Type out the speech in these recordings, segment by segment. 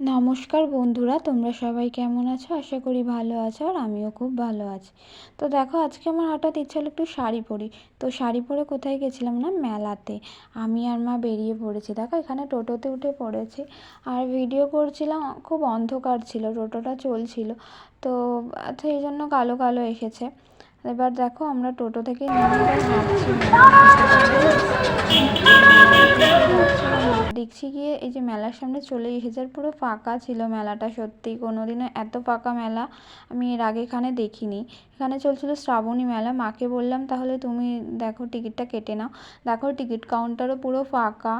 নমস্কার বন্ধুরা, তোমরা সবাই কেমন আছো? আশা করি ভালো আছো আর আমিও খুব ভালো আছি। তো দেখো, আজকে আমার হঠাৎ ইচ্ছা হলো একটু শাড়ি পরি। তো শাড়ি পরে কোথায় গেছিলাম না? মেলাতে। আমি আর মা বেরিয়ে পড়েছি। দেখো, এখানে টোটোতে উঠে পড়েছি। আর ভিডিও করছিলাম, খুব অন্ধকার ছিল, টোটোটা চলছিল। তো সেই জন্য কালো কালো এসেছে। এবার দেখো, আমরা টোটো থেকে নেমে দেখছি গিয়ে এই যে মেলার সামনে চলে এসেছে, আর পুরো ফাঁকা ছিল মেলাটা সত্যি। কোনো দিনও এত ফাঁকা মেলা আমি এর আগে এখানে দেখিনি। এখানে চলছিল শ্রাবণী মেলা। মাকে বললাম, তাহলে তুমি দেখো টিকিটটা কেটে নাও। দেখো টিকিট কাউন্টারও পুরো ফাঁকা।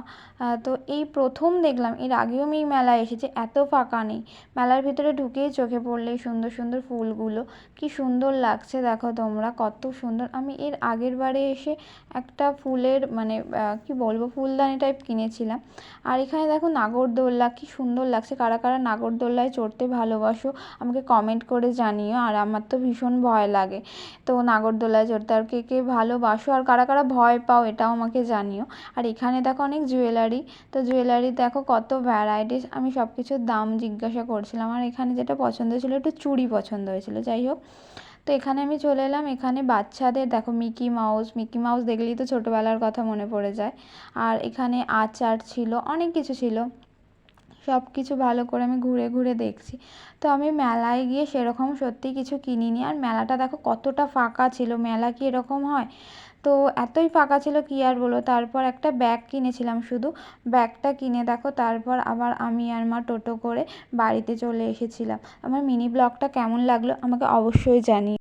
তো এই প্রথম দেখলাম, এর আগেও আমি এই মেলায় এসেছি, এত ফাঁকা নেই। মেলার ভিতরে ঢুকেই চোখে পড়লে সুন্দর সুন্দর ফুলগুলো। কি সুন্দর লাগছে দেখো তোমরা, কত সুন্দর। আমি এর আগের বারে এসে একটা ফুলের মানে কি বলব, ফুলদানি টাইপ কিনেছিলাম। আর এখানে দেখো নাগরদোল্লা, কি সুন্দর লাগছে। কারা কারা নাগরদোল্লায় চড়তে ভালোবাসো, আমাকে কমেন্ট করে জানিও, আর আমার তো ভীষণ ভয় লাগে। তো নাগরদোলায় চড়তে, আর কে কে ভালোবাসো, আর কারা কারা ভয় পাও, এটাও আমাকে জানিও। আর এখানে দেখো অনেক জুয়েলারি তো জুয়েলারি দেখো কত ভ্যারাইটিস আমি সব কিছুর দাম জিজ্ঞাসা করছিলাম। আর এখানে যেটা পছন্দ হয়েছিলো, একটু চুড়ি পছন্দ হয়েছিলো। যাই হোক তো এখানে আমি চলে এলাম। এখানে বাচ্চাদের, দেখো মিকি মাউস মিকি মাউস দেখলেই তো ছোটোবেলার কথা মনে পড়ে যায়। আর এখানে আচার ছিল, অনেক কিছু ছিল। সব কিছু ভালো করে আমি ঘুরে ঘুরে দেখছি। তো আমি মেলায় গিয়ে সেরকম সত্যি কিছু কিনিনি। আর মেলাটা দেখো কতটা ফাঁকা ছিল, মেলা কি এরকম হয়? তো এতই ফাঁকা ছিল কি আর বলো তারপর একটা ব্যাগ কিনেছিলাম শুধু। ব্যাগটা কিনে দেখো, তারপর আবার আমি আর মা টোটো করে বাড়িতে চলে এসেছিলাম। আমার মিনি ব্লগটা কেমন লাগল আমাকে অবশ্যই জানিও।